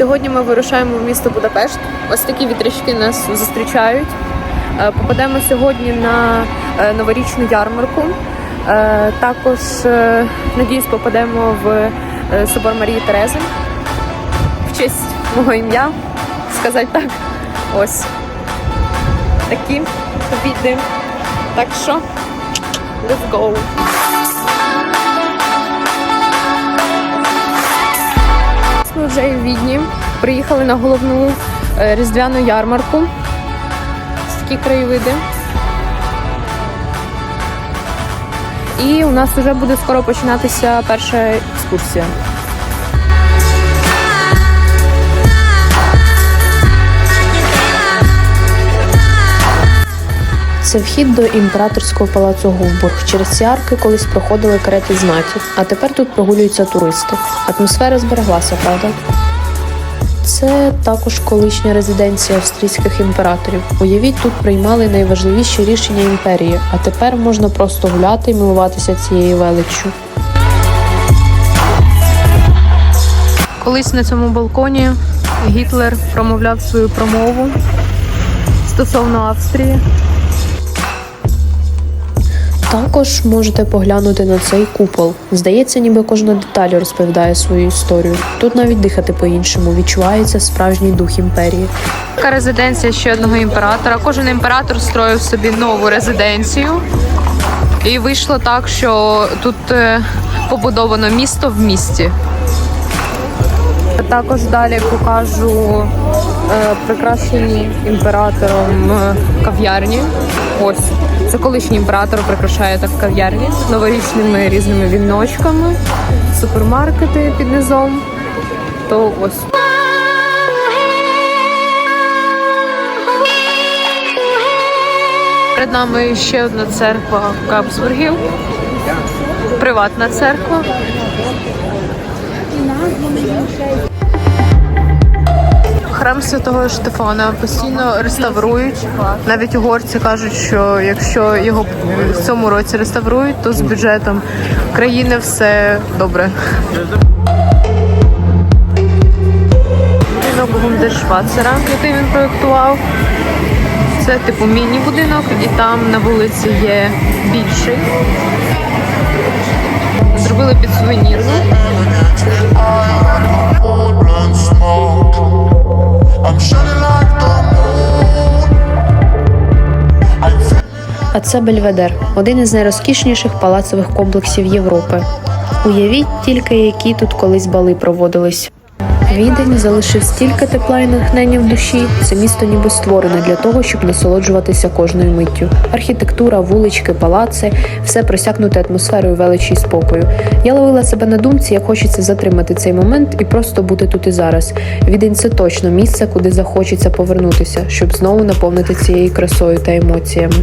Сьогодні ми вирушаємо в місто Будапешт. Ось такі вітрячки нас зустрічають. Е, Попадемо сьогодні на е, новорічну ярмарку. Е, Також, надіюсь, попадемо в собор Марії Терези в честь мого ім'я, сказати так. Ось такі віди. Так що, let's go! Ми вже в Відні. Приїхали на головну е, різдвяну ярмарку. Ось такі краєвиди. І у нас вже буде скоро починатися перша екскурсія. Це вхід до імператорського палацу Гувбург. Через ці арки колись проходили карети знатів, а тепер тут прогулюються туристи. Атмосфера збереглася, правда? Це також колишня резиденція австрійських імператорів. Уявіть, тут приймали найважливіші рішення імперії, а тепер можна просто гуляти і милуватися цією величчю. Колись на цьому балконі Гітлер промовляв свою промову стосовно Австрії. Також можете поглянути на цей купол. Здається, ніби кожна деталь розповідає свою історію. Тут навіть дихати по-іншому відчувається справжній дух імперії. Така резиденція ще одного імператора. Кожен імператор строїв собі нову резиденцію. І вийшло так, що тут е, побудовано місто в місті. Також далі покажу е, прикрашені імператором е, кав'ярні. Ось це колишній імператор прикрашає так кав'ярні новорічними різними віночками, супермаркети під низом. То ось Перед нами ще одна церква Капсбургів. Приватна церква. Храм святого Штефана постійно реставрують. Навіть угорці кажуть, що якщо його в цьому році реставрують, то з бюджетом країни все добре. Будинок Гундершвацера, який він проєктував. Це типу міні-будинок, і там на вулиці є більший. А це Бельведер, один із найрозкішніших палацових комплексів Європи. Уявіть тільки, які тут колись бали проводились. Відень залишив стільки тепла і натхнення в душі. Це місто ніби створене для того, щоб насолоджуватися кожною миттю. Архітектура, вулички, палаци все просякнуте атмосферою величі й спокою. Я ловила себе на думці, як хочеться затримати цей момент і просто бути тут і зараз. Відень це точно місце, куди захочеться повернутися, щоб знову наповнити цією красою та емоціями.